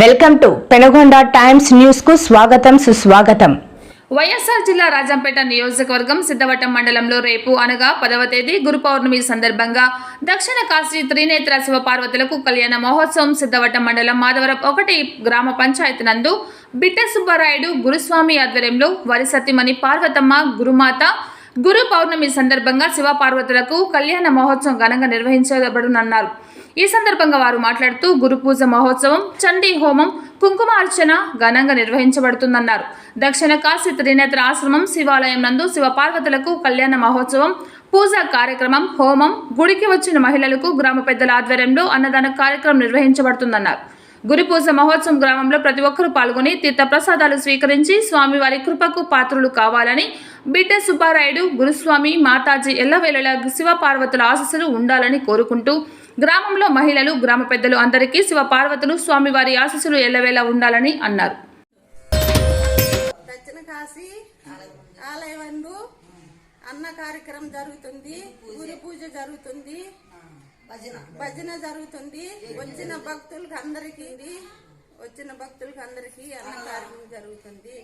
Welcome to Penagonda times న్యూస్కు స్వాగతం సుస్వాగతం. వైఎస్ఆర్ జిల్లా రాజంపేట నియోజకవర్గం సిద్ధవటం మండలంలో రేపు అనగా పదవ తేదీ గురు పౌర్ణమి సందర్భంగా దక్షిణ కాశీ త్రినేత్ర శివపార్వతులకు కళ్యాణ మహోత్సవం సిద్ధవటం మండలం మాధవరం ఒకటి గ్రామ పంచాయతీ నందు బిట్ట సుబ్బారాయుడు గురుస్వామి ఆధ్వర్యంలో వరి సత్యమణి పార్వతమ్మ గురుమాత గురు పౌర్ణమి సందర్భంగా శివపార్వతులకు కళ్యాణ మహోత్సవం ఘనంగా నిర్వహించబడునన్నారు. ఈ సందర్భంగా వారు మాట్లాడుతూ గురుపూజ మహోత్సవం చండీ హోమం కుంకుమ అర్చన ఘనంగా నిర్వహించబడుతుందన్నారు. దక్షిణ కాశీ త్రినేత్ర ఆశ్రమం శివాలయం నందు శివపార్వతులకు కళ్యాణ మహోత్సవం పూజా కార్యక్రమం హోమం గుడికి వచ్చిన మహిళలకు గ్రామ పెద్దల ఆధ్వర్యంలో అన్నదాన కార్యక్రమం నిర్వహించబడుతుందన్నారు. గురుపూజ మహోత్సవం గ్రామంలో ప్రతి ఒక్కరూ పాల్గొని తీర్థ ప్రసాదాలు స్వీకరించి స్వామివారి కృపకు పాత్రులు కావాలని బిడ్డ సుబ్బారాయుడు గురుస్వామి మాతాజీ ఎల్లవేళలా శివపార్వతుల ఆశస్సులు ఆశీస్సులు ఉండాలని కోరుకుంటూ గ్రామంలో మహిళలు గ్రామ పెద్దలు అందరికీ శివపార్వతులు స్వామివారి ఆశీస్సులు ఎల్లవేళ ఉండాలని అన్నారు. అన్న కార్యక్రమం జరుగుతుంది. గురి పూజ జరుగుతుంది. భజన. జరుగుతుంది. వచ్చిన భక్తులకు అందరికి వచ్చిన భక్తులకు అందరికి అన్న జరుగుతుంది.